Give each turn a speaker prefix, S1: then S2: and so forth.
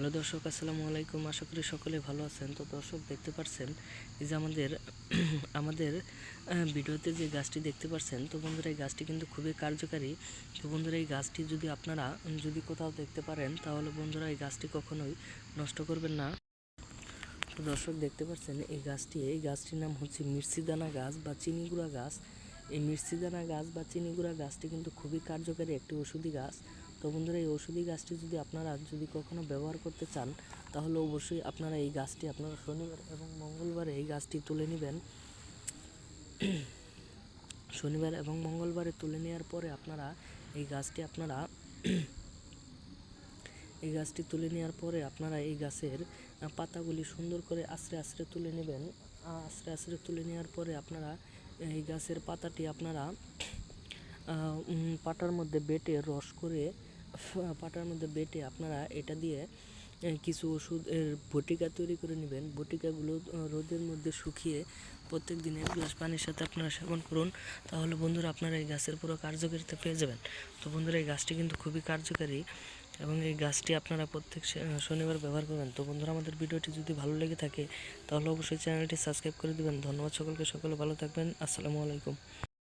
S1: Hello দর্শক, আসসালামু আলাইকুম। আশা করি সকলে ভালো আছেন। তো দর্শক, দেখতে পাচ্ছেন এই যে আমাদের আমাদের ভিডিওতে যে গাছটি দেখতে পাচ্ছেন তো বন্ধুরা, এই গাছটি কিন্তু খুবই কার্যকারী। তো বন্ধুরা, এই গাছটি যদি আপনারা যদি কোথাও দেখতে পারেন, তাহলে বন্ধুরা, এই গাছটি কখনোই নষ্ট করবেন না। তো দর্শক, দেখতে পাচ্ছেন এই গাছটি, এই গাছটির নাম হচ্ছে মির্চিদানা গাছ বা চিনিগুড়া গাছ। এই মির্চিদানা গাছ বা চিনিগুড়া গাছটি কিন্তু খুবই কার্যকারী একটি ওষুধি গাছ। তো বন্ধুরা, এই ওষুধি গাছটি যদি আপনারা যদি কখনো ব্যবহার করতে চান, তাহলে অবশ্যই আপনারা এই গাছটি আপনারা শনিবার এবং মঙ্গলবারে এই গাছটি তুলে নেবেন। শনিবার এবং মঙ্গলবারে তুলে নেওয়ার পরে আপনারা এই গাছটি আপনারা এই গাছটি তুলে নেওয়ার পরে আপনারা এই গাছের পাতাগুলি সুন্দর করে আস্তে আস্তে তুলে নেবেন। আস্তে আস্তে তুলে নেওয়ার পরে আপনারা এই গাছের পাতাটি আপনারা পাটার মধ্যে বেটে রস করে পাটার মধ্যে বেটে আপনারা এটা দিয়ে কিছু ওষুধের বটিকা তৈরি করে নেবেন। বটিকাগুলো রোদের মধ্যে শুকিয়ে প্রত্যেক দিন এক গ্লাস পানির সাথে আপনারা সেবন করুন। তাহলে বন্ধুরা আপনারা এই গাছের পুরো কার্যকারিতা পেয়ে যাবেন। তো বন্ধুরা, এই গাছটি কিন্তু খুবই কার্যকারী। এবং এই গাছটি আপনারা প্রত্যেক শনিবার ব্যবহার করবেন। তো বন্ধুরা, আমাদের ভিডিওটি যদি ভালো লেগে থাকে, তাহলে অবশ্যই চ্যানেলটি সাবস্ক্রাইব করে দেবেন। ধন্যবাদ সকলকে, সকলে ভালো থাকবেন। আসসালামু আলাইকুম।